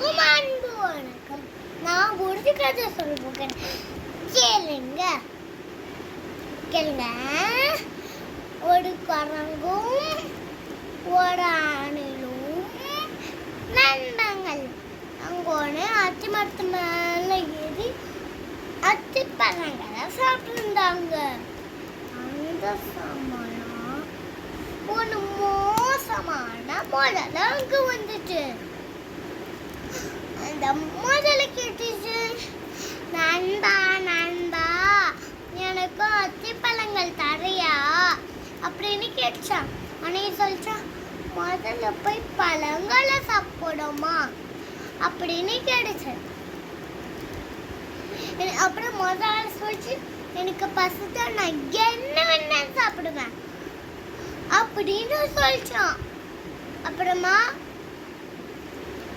அனைவருக்கும் அன்பு வணக்கம். நான் ஒரு கதை சொல்ல போகிறேன் கேளுங்க. கேளுங்க. ஒரு குரங்கும் ஒரு ஆணிலும் நண்பங்கள் அங்கே அத்தி மரத்து மேலே ஏறி அத்தி பழங்களை சாப்பிட்டுருந்தாங்க. அந்த சமயம் ஒன்று மோசமான முதல்ல அங்கே வந்துச்சு. அந்த முதல்ல கேட்டுச்சு நண்பா நண்பா எனக்கு அத்திப்பழங்கள் தரையா அப்படின்னு கேட்டுச்சான் அன்னைக்கு சொல்லிச்சான் முதல்ல போய் பழங்களை சாப்பிடுமா? அப்படின்னு கேட்டுச்சு. அப்புறம் முதல்ல சொல்லிச்சு எனக்கு பசுத்தா நான் என்ன வேணாலும் சாப்பிடுவேன். அப்படின்னு சொல்லிச்சான் அப்புறமா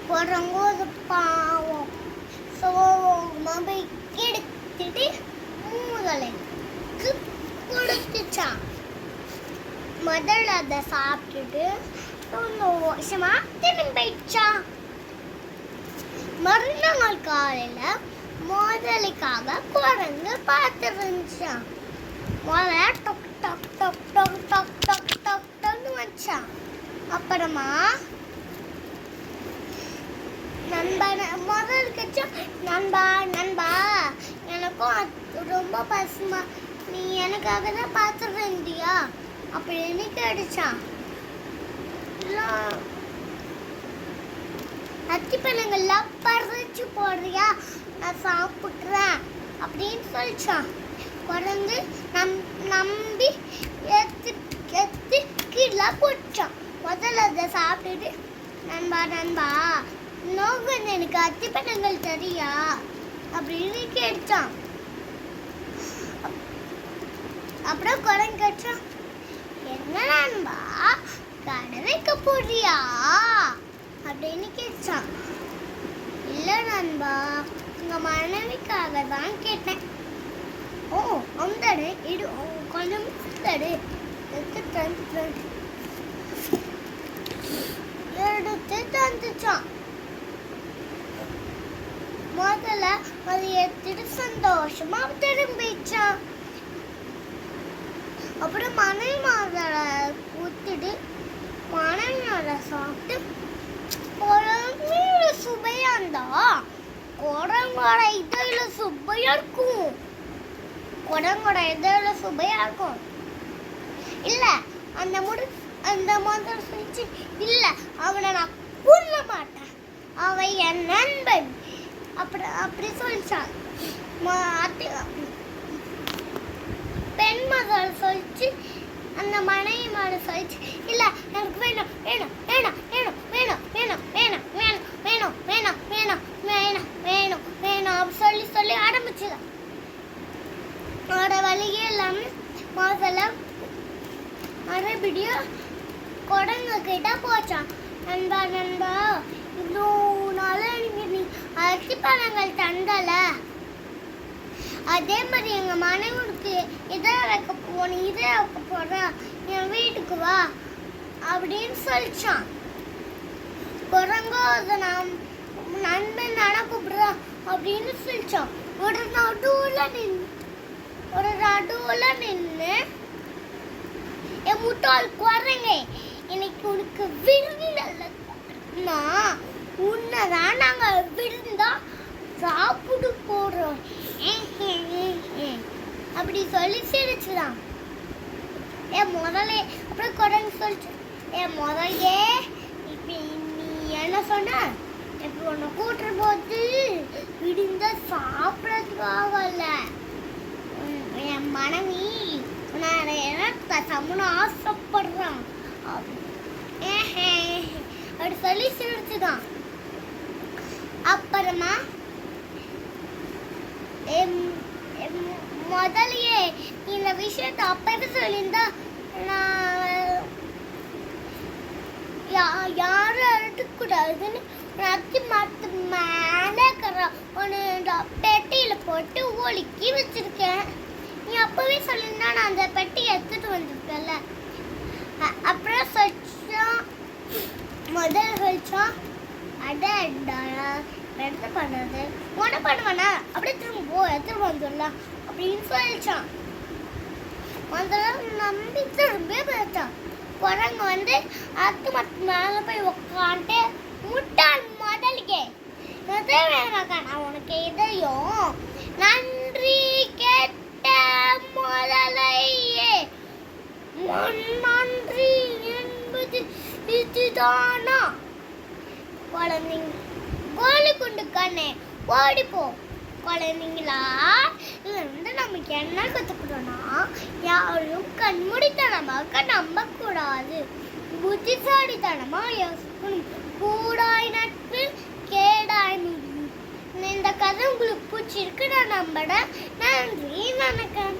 போடுறவங்க பாவம் சோகமாக போய் எடுத்துட்டு மூதலைக்கு கொடுத்துச்சான் முதல்ல அதை சாப்பிட்டுட்டு சந்தோஷமா திரும்பி போயிடுச்சான் மறுநாள் காலையில் முதலைக்காக குரங்கு பார்த்துருந்துச்சான் முதல்ல டொக் டொக் டொக் டொக் டொக் டொக் டொக் டொக்னு வச்சான் அப்புறமா நண்பா முதல் கட்சம். நண்பா நண்பா எனக்கும் ரொம்ப பசுமா. நீ எனக்காக தான் பார்த்துருந்தியா அப்படின்னு கேட்டுச்சான் அத்திப்பழங்கள்லாம் பறிச்சு போடுறியா? நான் சாப்பிட்றேன் அப்படின்னு சொல்லிச்சான். குரங்கு நம் நம்பி எத்து எத்து கீழே போட்டான் முதல்ல அதை சாப்பிட்டுட்டு நண்பா நண்பா நோகன் எனக்கு அத்திப்பழங்கள் தெரியா அப்படின்னு கேட்டான். அப்புறம் குரங்கு கேட்டான். என்ன நண்பா கடலைக்கு வைக்க போறியா? அப்படின்னு கேட்டான். இல்லை நண்பா உங்க மனைவிக்காக தான் கேட்டேன். ஓ அந்தடு இடு கொஞ்சம் தடு. எடுத்து தந்து எடுத்து தந்துச்சான் முதல்ல அது எடுத்துட்டு சந்தோஷமா திரும்பிச்சான் அப்புறம் மனைவி மாதரை ஊத்திட்டு மனைவி மாதரை சாப்பிட்டு குழம்பு சுவையா இருந்தா குடங்கோட இதில் சுவையா இருக்கும் குடங்கோட இதில் சுவையா இருக்கும் இல்ல அந்த முடி அந்த மாதிரி சொல்லிச்சு இல்ல அவனை நான் கொல்ல மாட்டேன் அவன் என் நண்பன் அப்படி அப்படி சொல்லிச்சான் பெண் மகள் சொல்லிச்சு அந்த மனைவி மாடு சொல்லிச்சு இல்லை எனக்கு வேணும் வேணும் வேணும் வேணும் வேணும் வேணும் வேணும் வேணும் வேணும் வேணும் வேணும் வேணும் வேணும் வேணும் அப்படி சொல்லி சொல்லி ஆரம்பிச்சுதான் அவரோட வழியே இல்லாமல் முதல்ல மறுபடியும் குரங்கு கிட்ட போச்சான் நண்பா நண்பா இவ்வளோ நாள் எனக்கு நீ அரிசி தந்தல அதே மாதிரி எங்க மனைவிக்கு இதை வைக்க போன இதை வைக்க போறா என் வீட்டுக்கு வா அப்படின்னு சொல்லிச்சான். குரங்கோ அதை நான் நண்பன் நானா கூப்பிடுறா அப்படின்னு சொல்லிச்சான். ஒரு நடுவில் நின் ஒரு நடுவுல நின்று என் முட்டால் குரங்க இன்னைக்கு உனக்கு விருந்தல்ல நான் உன்னைதான் நாங்க விருந்தா அப்படி சொல்லி சிரிச்சுதான் என் முதலே அப்புறம் குரங்கு சொல்லிச்சு. என் முதலே இப்ப நீ என்ன சொன்ன? இப்போ உன்னை கூட்டுற போது விடிந்த சாப்பிடறதுக்காகல உன் என் மனைவி நான் என்ன சமணம் ஆசைப்படுறான். அப்படி. அப்படி சொல்லி சிரிச்சுதான் அப்புறமா முதலியே இந்த விஷயத்தை அப்பவே சொல்லியிருந்தா நான் யா- யாரும் அழுட்டக்கூடாதுன்னு நச்சு மரத்து மேலே இருக்கிற ஒன்று பெட்டியில் போட்டு ஒழுக்கி வச்சிருக்கேன். நீ அப்போவே சொல்லியிருந்தா நான் அந்த பெட்டி எடுத்துகிட்டு வந்திருக்கேன்ல அப்புறம் சொல்லிச்சோம் முதல் சொல்லிச்சோம் அடடா என்ன பண்ணுறது உன பண்ணுவானா? அப்படியே திரும்ப போ திரும்ப வந்துடலாம். அப்படின்னு சொல்லிச்சான். அதெல்லாம் நம்பி திரும்பி போயிட்டான் குரங்கு வந்து அத்து மட்டும் மேலே போய் உக்காந்துட்டு முட்டாள் முதலுக்கே எதை வேணாக்கா நான் உனக்கு இதையும் நன்றி கெட்ட முதலையே நன்றி என்பது இதுதானா? குழந்தைங்க குண்டு கண்ணே ஓடிப்போம் குழந்தைங்களா இது வந்து நமக்கு என்ன கற்றுக்கிட்டோம்னா யாரும் கண்மூடித்தனமாக நம்பக்கூடாது. புத்திசாலித்தனமாக யோசிக்கணும். கூடாய் நட்பு கேடாய் முடியும் இந்த கதை உங்களுக்கு பிடிச்சிருக்கு நான் நம்புறேன். நன்றி வணக்கம்.